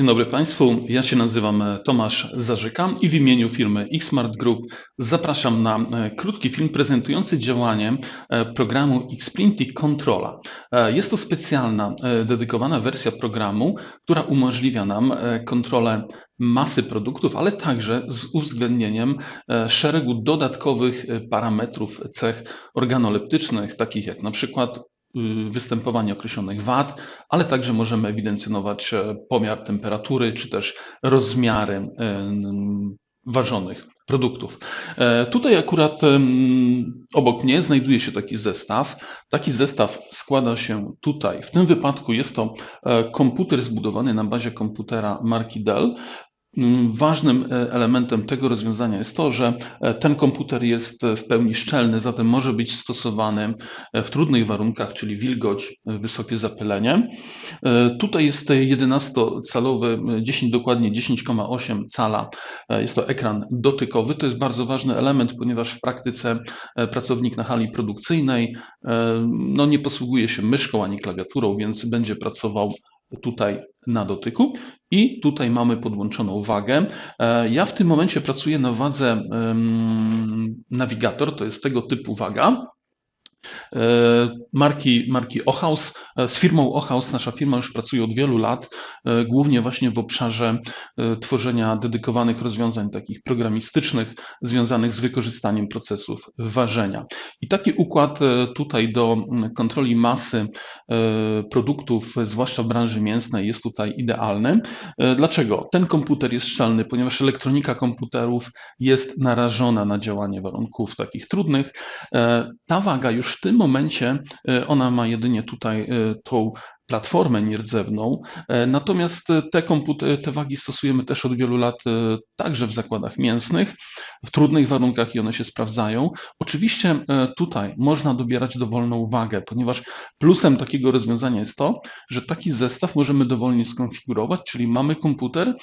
Dzień dobry Państwu, ja się nazywam Tomasz Zarzyka i w imieniu firmy Xmart Group zapraszam na e, krótki film prezentujący działanie e, programu Xprinting Controla. E, Jest to specjalna, dedykowana wersja programu, która umożliwia nam kontrolę masy produktów, ale także z uwzględnieniem szeregu dodatkowych parametrów cech organoleptycznych, takich jak na przykład występowanie określonych wad, ale także możemy ewidencjonować e, pomiar temperatury czy też rozmiary e, ważonych produktów. E, tutaj akurat obok mnie znajduje się taki zestaw. Taki zestaw składa się tutaj. W tym wypadku jest to komputer zbudowany na bazie komputera marki Dell. Mm, ważnym e, elementem tego rozwiązania jest to, że e, ten komputer jest w pełni szczelny, zatem może być stosowany e, w trudnych warunkach, czyli wilgoć, wysokie zapylenie. Tutaj jest 11-calowy, 10 dokładnie 10,8 cala. Jest to ekran dotykowy. To jest bardzo ważny element, ponieważ w praktyce pracownik na hali produkcyjnej no, nie posługuje się myszką ani klawiaturą, więc będzie pracował tutaj na dotyku i tutaj mamy podłączoną wagę. E, ja w tym momencie pracuję na wadze nawigator, to jest tego typu waga. E, marki, marki Ohaus. E, z firmą Ohaus nasza firma już pracuje od wielu lat, e, głównie właśnie w obszarze tworzenia dedykowanych rozwiązań takich programistycznych związanych z wykorzystaniem procesów ważenia. I taki układ tutaj do kontroli masy produktów, zwłaszcza w branży mięsnej, jest tutaj idealny. Dlaczego? Ten komputer jest szczelny, ponieważ elektronika komputerów jest narażona na działanie warunków takich trudnych. Ta waga już w tym momencie e, ona ma jedynie tutaj e, tą platformę nierdzewną, e, natomiast te, te wagi stosujemy też od wielu lat także w zakładach mięsnych, w trudnych warunkach i one się sprawdzają. Oczywiście tutaj można dobierać dowolną wagę, ponieważ plusem takiego rozwiązania jest to, że taki zestaw możemy dowolnie skonfigurować, czyli mamy komputer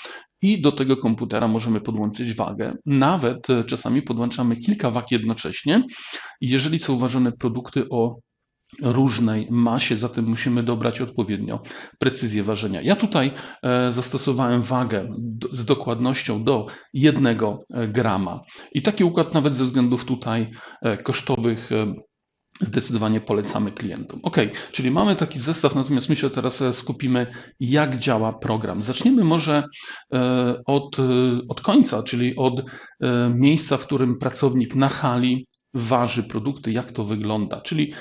i do tego komputera możemy podłączyć wagę. Nawet e, czasami podłączamy kilka wag jednocześnie. Jeżeli są ważone produkty o różnej masie, zatem musimy dobrać odpowiednio precyzję ważenia. Ja tutaj e, zastosowałem wagę z dokładnością do jednego e, grama. I taki układ nawet ze względów tutaj kosztowych zdecydowanie polecamy klientom. Ok, czyli mamy taki zestaw, natomiast my się teraz e, skupimy, jak działa program. Zaczniemy może e, od, e, od końca, czyli od miejsca, w którym pracownik na hali waży produkty, jak to wygląda. Czyli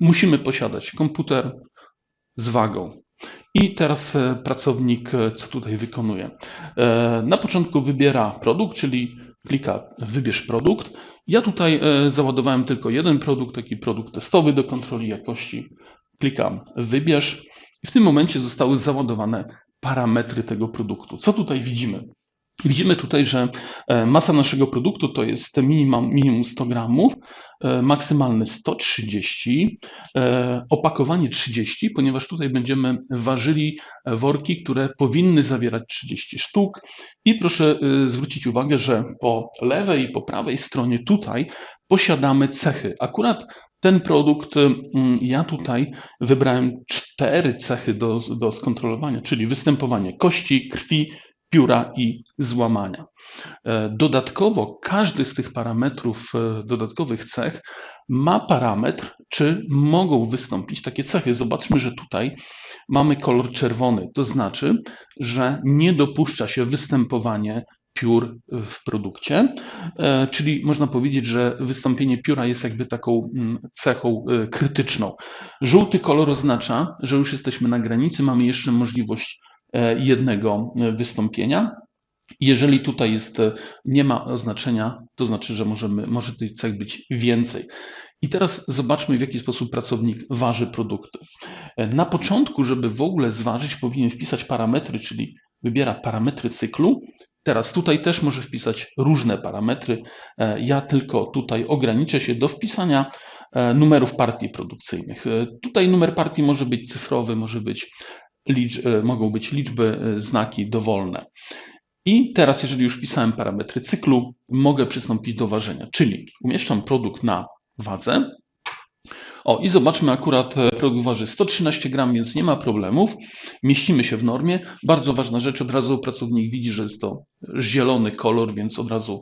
musimy posiadać komputer z wagą. I teraz pracownik co tutaj wykonuje? Na początku wybiera produkt, czyli klika wybierz produkt. Ja tutaj załadowałem tylko jeden produkt, taki produkt testowy do kontroli jakości. Klikam wybierz i w tym momencie zostały załadowane parametry tego produktu. Co tutaj widzimy? Widzimy tutaj, że e, masa naszego produktu to jest minimum, minimum 100 gramów, e, maksymalny 130, e, opakowanie 30, ponieważ tutaj będziemy ważyli worki, które powinny zawierać 30 sztuk. I proszę zwrócić uwagę, że po lewej i po prawej stronie tutaj posiadamy cechy. Akurat ten produkt, ja tutaj wybrałem cztery cechy do, do skontrolowania, czyli występowanie kości, krwi, pióra i złamania. E, dodatkowo każdy z tych parametrów, e, dodatkowych cech ma parametr, czy mogą wystąpić takie cechy. Zobaczmy, że tutaj mamy kolor czerwony, to znaczy, że nie dopuszcza się występowanie piór w produkcie, e, czyli można powiedzieć, że wystąpienie pióra jest jakby taką mm, cechą krytyczną. Żółty kolor oznacza, że już jesteśmy na granicy, mamy jeszcze możliwość jednego wystąpienia. Jeżeli tutaj jest, e, nie ma oznaczenia, to znaczy, że możemy, może tych cech być więcej. I teraz zobaczmy, w jaki sposób pracownik waży produkty. E, na początku, żeby w ogóle zważyć, powinien wpisać parametry, czyli wybiera parametry cyklu. Teraz tutaj też może wpisać różne parametry. Ja tylko tutaj ograniczę się do wpisania numerów partii produkcyjnych. Tutaj numer partii może być cyfrowy, może być licz, e, mogą być liczby, e, znaki dowolne. I teraz, jeżeli już wpisałem parametry cyklu, mogę przystąpić do ważenia, czyli umieszczam produkt na wadze, O, i zobaczmy, akurat e, produkt waży 113 gram, więc nie ma problemów. Mieścimy się w normie. Bardzo ważna rzecz, od razu pracownik widzi, że jest to zielony kolor, więc od razu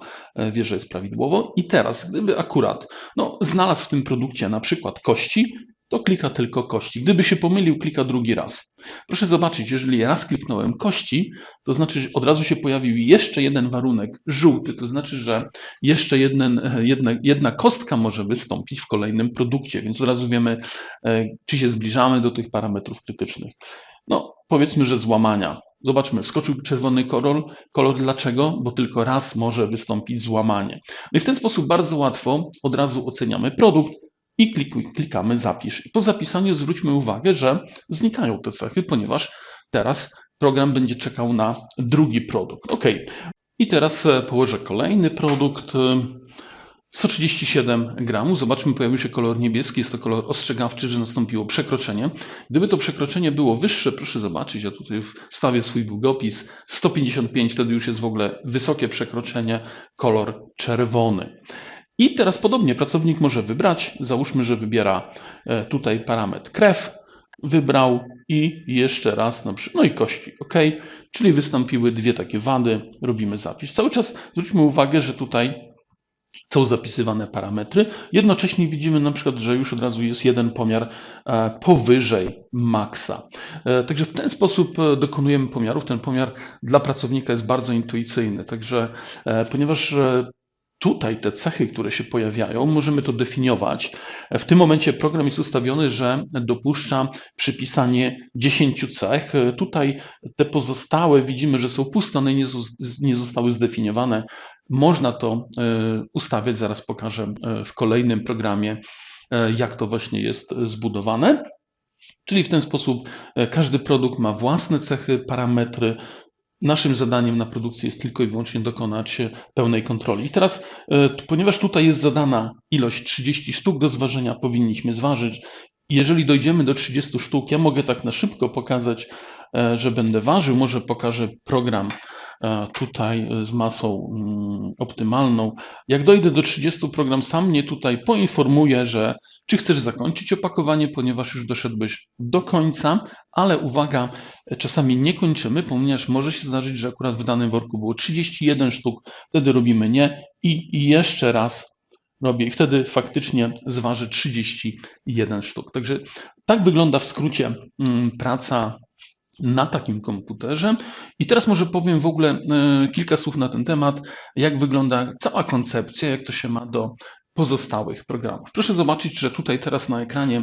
wie, że jest prawidłowo. I teraz, gdyby akurat no, znalazł w tym produkcie na przykład kości, to klika tylko kości. Gdyby się pomylił, klika drugi raz. Proszę zobaczyć, jeżeli raz kliknąłem kości, to znaczy, że od razu się pojawił jeszcze jeden warunek żółty, to znaczy, że jeszcze jeden, jedna, jedna kostka może wystąpić w kolejnym produkcie, więc od razu wiemy, e, czy się zbliżamy do tych parametrów krytycznych. No, powiedzmy, że złamania. Zobaczmy, wskoczył czerwony kolor. Kolor dlaczego? Bo tylko raz może wystąpić złamanie. No i w ten sposób bardzo łatwo od razu oceniamy produkt, i klikuj, klikamy zapisz. I po zapisaniu zwróćmy uwagę, że znikają te cechy, ponieważ teraz program będzie czekał na drugi produkt. OK. I teraz e, położę kolejny produkt. 137 e, gramów. Zobaczmy, pojawił się kolor niebieski. Jest to kolor ostrzegawczy, że nastąpiło przekroczenie. Gdyby to przekroczenie było wyższe, proszę zobaczyć, ja tutaj wstawię swój długopis. 155, wtedy już jest w ogóle wysokie przekroczenie, kolor czerwony. I teraz podobnie pracownik może wybrać, załóżmy, że wybiera e, tutaj parametr krew, wybrał i jeszcze raz, no i kości, ok, czyli wystąpiły dwie takie wady, robimy zapis. Cały czas zwróćmy uwagę, że tutaj są zapisywane parametry. Jednocześnie widzimy na przykład, że już od razu jest jeden pomiar e, powyżej maksa. E, także w ten sposób dokonujemy pomiarów. Ten pomiar dla pracownika jest bardzo intuicyjny. Także ponieważ tutaj te cechy, które się pojawiają, możemy to definiować. W tym momencie program jest ustawiony, że dopuszcza przypisanie 10 cech. Tutaj te pozostałe widzimy, że są puste, one nie zostały zdefiniowane. Można to e, ustawiać, zaraz pokażę e, w kolejnym programie, e, jak to właśnie jest zbudowane. Czyli w ten sposób każdy produkt ma własne cechy, parametry, Naszym zadaniem na produkcji jest tylko i wyłącznie dokonać pełnej kontroli. I teraz, e, ponieważ tutaj jest zadana ilość 30 sztuk do zważenia, powinniśmy zważyć. Jeżeli dojdziemy do 30 sztuk, ja mogę tak na szybko pokazać, e, że będę ważył. Może pokażę program E, tutaj e, z masą mm, optymalną. Jak dojdę do 30, program sam mnie tutaj poinformuje, że czy chcesz zakończyć opakowanie, ponieważ już doszedłeś do końca, ale uwaga, czasami nie kończymy, ponieważ może się zdarzyć, że akurat w danym worku było 31 sztuk, wtedy robimy nie i jeszcze raz robię i wtedy faktycznie zważy 31 sztuk. Także tak wygląda w skrócie mm, praca na takim komputerze. I teraz może powiem w ogóle e, kilka słów na ten temat, jak wygląda cała koncepcja, jak to się ma do pozostałych programów. Proszę zobaczyć, że tutaj teraz na ekranie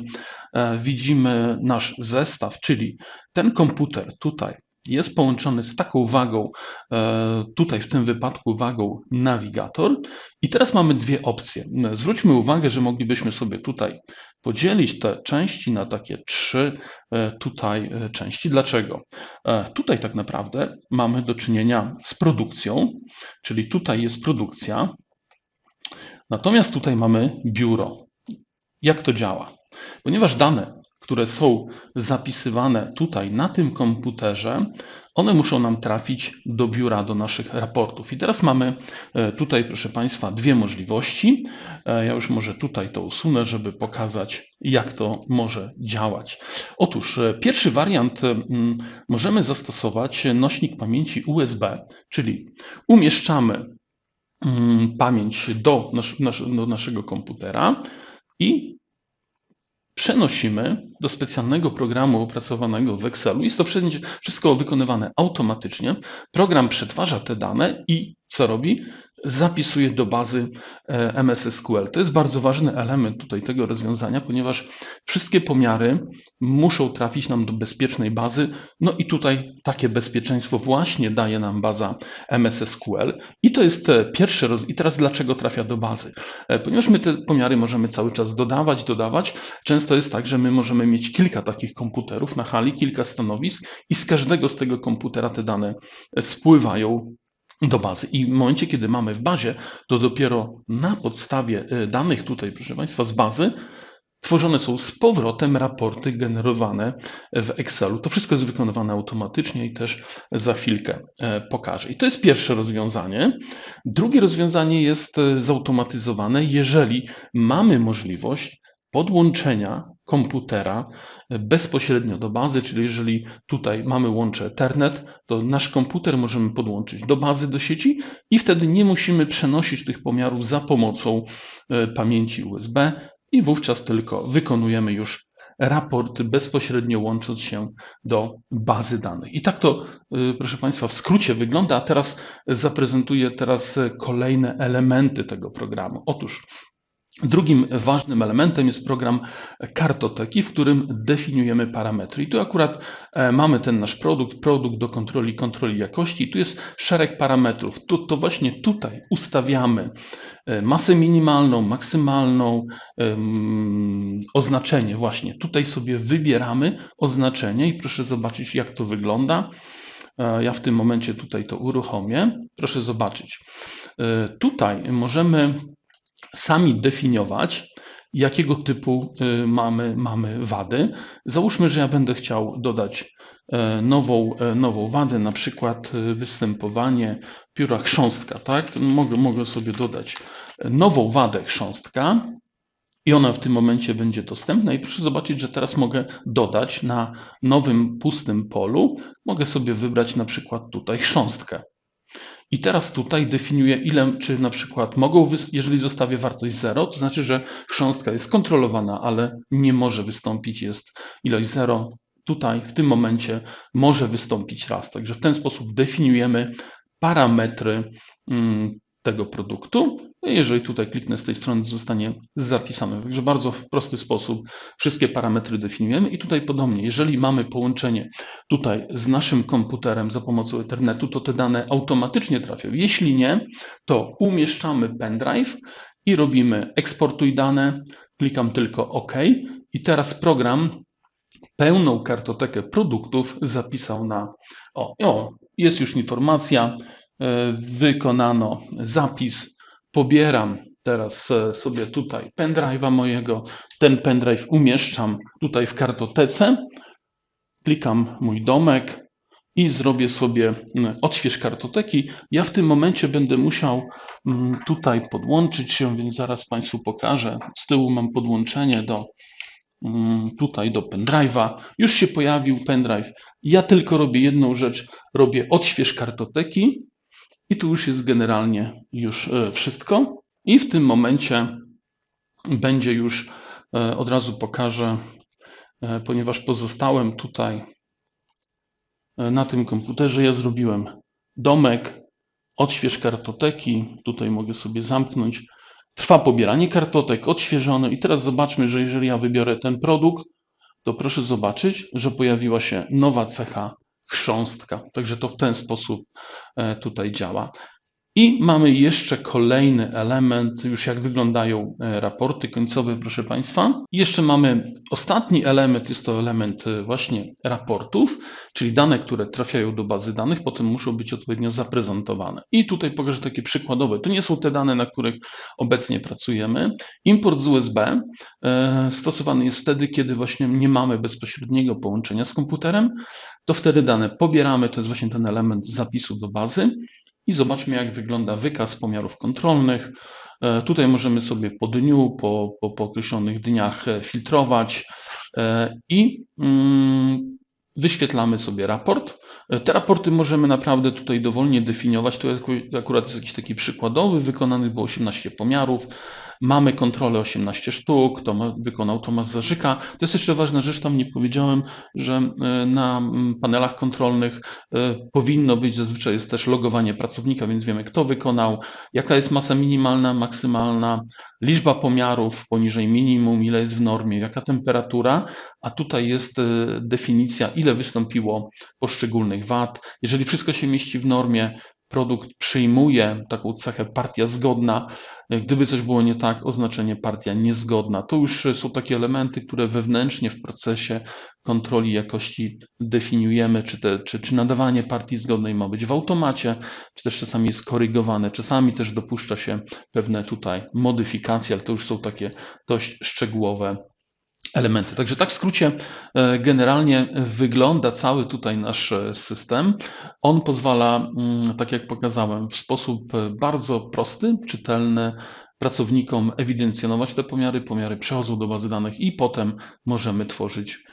e, widzimy nasz zestaw, czyli ten komputer tutaj jest połączony z taką wagą, e, tutaj w tym wypadku wagą nawigator. I teraz mamy dwie opcje. Zwróćmy uwagę, że moglibyśmy sobie tutaj podzielić te części na takie trzy e, tutaj e, części. Dlaczego? Tutaj tak naprawdę mamy do czynienia z produkcją, czyli tutaj jest produkcja, natomiast tutaj mamy biuro. Jak to działa? Ponieważ dane które są zapisywane tutaj na tym komputerze, one muszą nam trafić do biura, do naszych raportów. I teraz mamy e, tutaj, proszę Państwa, dwie możliwości. E, ja już może tutaj to usunę, żeby pokazać, jak to może działać. Otóż e, pierwszy wariant możemy zastosować nośnik pamięci USB, czyli umieszczamy pamięć do, do naszego komputera i przenosimy do specjalnego programu opracowanego w Excelu. Jest to wszystko wykonywane automatycznie. Program przetwarza te dane i co robi? Zapisuje do bazy e, MS SQL. To jest bardzo ważny element tutaj tego rozwiązania, ponieważ wszystkie pomiary muszą trafić nam do bezpiecznej bazy. No i tutaj takie bezpieczeństwo właśnie daje nam baza MS SQL. I to jest e, pierwszy roz... I teraz dlaczego trafia do bazy? E, ponieważ my te pomiary możemy cały czas dodawać, dodawać. Często jest tak, że my możemy mieć kilka takich komputerów na hali, kilka stanowisk i z każdego z tego komputera te dane spływają do bazy. I w momencie, kiedy mamy w bazie, to dopiero na podstawie e, danych tutaj, proszę Państwa, z bazy, tworzone są z powrotem raporty generowane w Excelu. To wszystko jest wykonywane automatycznie i też za chwilkę e, pokażę. I to jest pierwsze rozwiązanie. Drugie rozwiązanie jest e, zautomatyzowane, jeżeli mamy możliwość podłączenia komputera bezpośrednio do bazy, czyli jeżeli tutaj mamy łącze Ethernet, to nasz komputer możemy podłączyć do bazy, do sieci i wtedy nie musimy przenosić tych pomiarów za pomocą e, pamięci USB i wówczas tylko wykonujemy już raporty bezpośrednio łącząc się do bazy danych. I tak to, y, proszę Państwa, w skrócie wygląda, a teraz zaprezentuję teraz kolejne elementy tego programu. Otóż Drugim ważnym elementem jest program kartoteki, w którym definiujemy parametry. I tu akurat e, mamy ten nasz produkt, produkt do kontroli, kontroli jakości. I tu jest szereg parametrów. Tu, to właśnie tutaj ustawiamy e, masę minimalną, maksymalną, um, oznaczenie. Właśnie tutaj sobie wybieramy oznaczenie i proszę zobaczyć, jak to wygląda. E, ja w tym momencie tutaj to uruchomię. Proszę zobaczyć. Tutaj możemy sami definiować, jakiego typu y, mamy, mamy wady. Załóżmy, że ja będę chciał dodać e, nową, e, nową wadę, na przykład y, występowanie pióra chrząstka. Tak? Mogę, mogę sobie dodać nową wadę chrząstka i ona w tym momencie będzie dostępna. I proszę zobaczyć, że teraz mogę dodać na nowym pustym polu, mogę sobie wybrać na przykład tutaj chrząstkę. I teraz tutaj definiuję, ile, czy na przykład mogą, jeżeli zostawię wartość 0, to znaczy, że chrząstka jest kontrolowana, ale nie może wystąpić, jest ilość 0. Tutaj w tym momencie może wystąpić raz. Także w ten sposób definiujemy parametry mm, tego produktu. Jeżeli tutaj kliknę z tej strony, zostanie zapisane. Także bardzo w prosty sposób wszystkie parametry definiujemy i tutaj podobnie, jeżeli mamy połączenie tutaj z naszym komputerem za pomocą Ethernetu, to te dane automatycznie trafią. Jeśli nie, to umieszczamy pendrive i robimy eksportuj dane, klikam tylko OK i teraz program pełną kartotekę produktów zapisał na o, o jest już informacja, wykonano zapis. Pobieram teraz e, sobie tutaj pendrive'a mojego. Ten pendrive umieszczam tutaj w kartotece. Klikam mój domek i zrobię sobie odśwież kartoteki. Ja w tym momencie będę musiał tutaj podłączyć się, więc zaraz Państwu pokażę. Z tyłu mam podłączenie do tutaj do pendrive'a. Już się pojawił pendrive. Ja tylko robię jedną rzecz. Robię odśwież kartoteki i tu już jest generalnie już e, wszystko. I w tym momencie będzie już, e, od razu pokażę, e, ponieważ pozostałem tutaj na tym komputerze, ja zrobiłem domek, odśwież kartoteki, tutaj mogę sobie zamknąć. Trwa pobieranie kartotek, odświeżone i teraz zobaczmy, że jeżeli ja wybiorę ten produkt, to proszę zobaczyć, że pojawiła się nowa cecha chrząstka. Także to w ten sposób e, tutaj działa. I mamy jeszcze kolejny element, już jak wyglądają e, raporty końcowe, proszę Państwa. Jeszcze mamy ostatni element, jest to element e, właśnie raportów, czyli dane, które trafiają do bazy danych, potem muszą być odpowiednio zaprezentowane. I tutaj pokażę takie przykładowe. To nie są te dane, na których obecnie pracujemy. Import z USB e, stosowany jest wtedy, kiedy właśnie nie mamy bezpośredniego połączenia z komputerem, to wtedy dane pobieramy, to jest właśnie ten element zapisu do bazy i zobaczmy, jak wygląda wykaz pomiarów kontrolnych. E, tutaj możemy sobie po dniu, po, po, po określonych dniach e, filtrować e, i mm, wyświetlamy sobie raport. Te raporty możemy naprawdę tutaj dowolnie definiować. To akurat jest jakiś taki przykładowy, wykonany było 18 pomiarów. Mamy kontrolę 18 sztuk, to wykonał Tomasz Zarzyka. To jest jeszcze ważna rzecz, tam nie powiedziałem, że e, na panelach kontrolnych e, powinno być, zazwyczaj jest też logowanie pracownika, więc wiemy kto wykonał, jaka jest masa minimalna, maksymalna, liczba pomiarów poniżej minimum, ile jest w normie, jaka temperatura, a tutaj jest e, definicja, ile wystąpiło poszczególnych wad. Jeżeli wszystko się mieści w normie, produkt przyjmuje taką cechę partia zgodna. Gdyby coś było nie tak, oznaczenie partia niezgodna. To już są takie elementy, które wewnętrznie w procesie kontroli jakości definiujemy, czy, te, czy, czy nadawanie partii zgodnej ma być w automacie, czy też czasami jest korygowane, czasami też dopuszcza się pewne tutaj modyfikacje, ale to już są takie dość szczegółowe elementy. Także tak w skrócie e, generalnie wygląda cały tutaj nasz e, system. On pozwala, mm, tak jak pokazałem, w sposób e, bardzo prosty, czytelny pracownikom ewidencjonować te pomiary, pomiary przechodzą do bazy danych i potem możemy tworzyć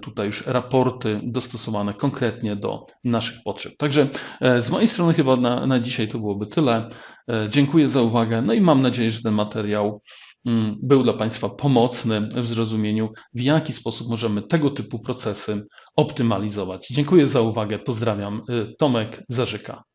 tutaj już raporty dostosowane konkretnie do naszych potrzeb. Także z mojej strony chyba na, na dzisiaj to byłoby tyle. Dziękuję za uwagę, no i mam nadzieję, że ten materiał był dla Państwa pomocny w zrozumieniu, w jaki sposób możemy tego typu procesy optymalizować. Dziękuję za uwagę, pozdrawiam. y, Tomek Zarzyka.